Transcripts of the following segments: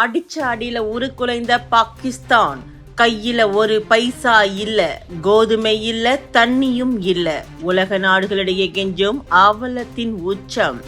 அடிச்ச அடியில உருக்குலைந்த பாகிஸ்தான். கையில ஒரு பைசா இல்ல கோதுமை இல்ல தண்ணியும் இல்ல. உலக நாடுகளிடையே கெஞ்சும் அவலத்தின் உச்சம்.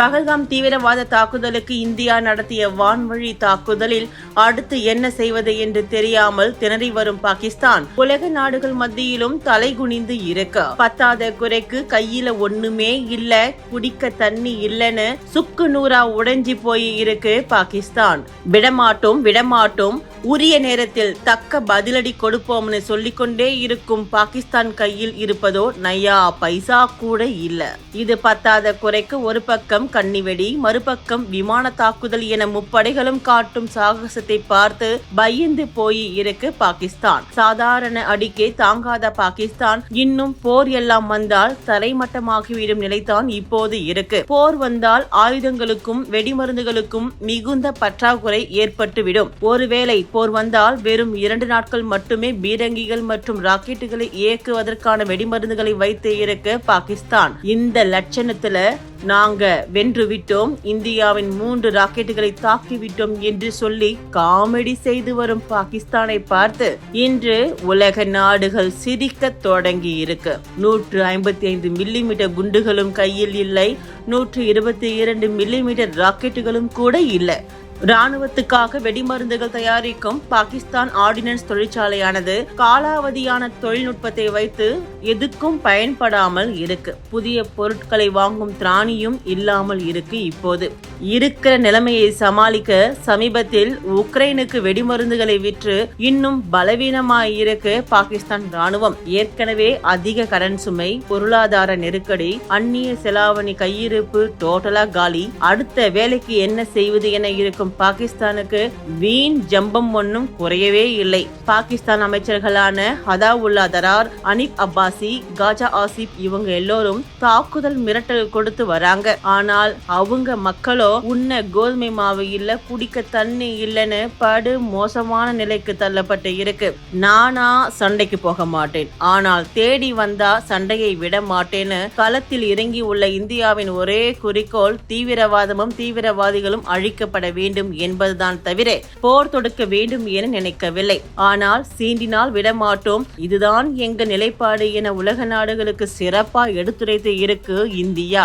பகல்காம் தீவிரவாத தாக்குதலுக்கு இந்தியா நடத்திய வான்வழி தாக்குதலில் அடுத்து என்ன செய்வது என்று தெரியாமல் திணறி வரும் பாகிஸ்தான். உலக நாடுகள் மத்தியிலும் தலைகுனிந்து இருக்க. பத்தாத குறைக்கு கையில ஒண்ணுமே இல்ல குடிக்க தண்ணி இல்லைன்னு சுக்கு நூறா உடைஞ்சி போய் இருக்கு பாகிஸ்தான். விடமாட்டோம் விடமாட்டோம் உரிய நேரத்தில் தக்க பதிலடி கொடுப்போம்னு சொல்லிக்கொண்டே இருக்கும் பாகிஸ்தான் கையில் இருப்பதோ நயா பைசா கூட இல்ல. இது பத்தாத குறைக்கு ஒரு பக்கம் கன்னிவெடி மறுபக்கம் விமான தாக்குதல் என முப்படைகளும் காட்டும் சாகசத்தை பார்த்து பயந்து போய் இருக்கு பாகிஸ்தான். சாதாரண அடிக்கே தாங்காத பாகிஸ்தான் இன்னும் போர் எல்லாம் வந்தால் தரைமட்டமாகிவிடும் நிலைதான் இப்போது இருக்கு. போர் வந்தால் ஆயுதங்களுக்கும் வெடிமருந்துகளுக்கும் மிகுந்த பற்றாக்குறை ஏற்பட்டுவிடும். ஒருவேளை போர் வந்தால் வெறும் இரண்டு நாட்கள் மட்டுமே பீரங்கிகள் மற்றும் ராக்கெட்டுகளை இயக்குவதற்கான வெடிமருந்துகளை வைத்து இருக்க பாகிஸ்தான். இந்த லட்சணத்துல நாங்க வென்று விட்டோம். இந்தியாவின் மூன்று ராக்கெட்டுகளை தாக்கிவிட்டோம் என்று சொல்லி காமெடி செய்து வரும் பாகிஸ்தானை பார்த்து இன்று உலக நாடுகள் சிரிக்க தொடங்கி இருக்கு. நூற்று ஐம்பத்தி ஐந்து மில்லிமீட்டர் குண்டுகளும் கையில் இல்லை. நூற்று இருபத்தி இரண்டு மில்லிமீட்டர் ராக்கெட்டுகளும் கூட இல்லை. ராணுவத்துக்காக வெடிமருந்துகள் தயாரிக்கும் பாகிஸ்தான் ஆர்டினன்ஸ் தொழிற்சாலையானது காலாவதியான தொழில்நுட்பத்தை வைத்து எதுக்கும் பயன்படாமல் இருக்கு. புதிய பொருட்களை வாங்கும் திராணியும் இல்லாமல் இருக்கு இப்போது. இருக்கிற நிலைமையை சமாளிக்க சமீபத்தில் உக்ரைனுக்கு வெடிமருந்துகளை விற்று இன்னும் பலவீனமாய் இருக்கு பாகிஸ்தான் ராணுவம் ஏற்கனவே அதிக கடன் சுமை பொருளாதார நெருக்கடி அந்நிய செலாவணி கையிருப்பு டோட்டலா காலி. அடுத்த வேலைக்கு என்ன செய்வது என இருக்கும் பாகிஸ்தானுக்கு வீண் ஜம்பம் ஒன்றும் குறையவே இல்லை. பாகிஸ்தான் அமைச்சர்களான ஹதாவுல்லா தரார் அனிப் அப்பாசி காஜா ஆசிப் இவங்க எல்லோரும் தாக்குதல் மிரட்டல் கொடுத்து வராங்க. ஆனால் அவங்க மக்களோ உண்ண கோதுமை மாவு இல்ல குடிக்க தண்ணி இல்லைன்னு படு மோசமான நிலைக்கு தள்ளப்பட்டு இருக்கு. நானா சண்டைக்கு போக மாட்டேன். ஆனால் தேடி வந்தா சண்டையை விட மாட்டேன்னு களத்தில் இறங்கி உள்ள இந்தியாவின் ஒரே குறிக்கோள் தீவிரவாதமும் தீவிரவாதிகளும் அழிக்கப்பட வேண்டும் என்பதுதான் தவிர போர் தொடுக்க வேண்டும் என நினைக்கவில்லை. ஆனால் சீண்டினால் விடமாட்டோம் இதுதான் எங்க நிலைப்பாடு என உலக நாடுகளுக்கு சிறப்பா எடுத்துரைத்து இருக்கு இந்தியா.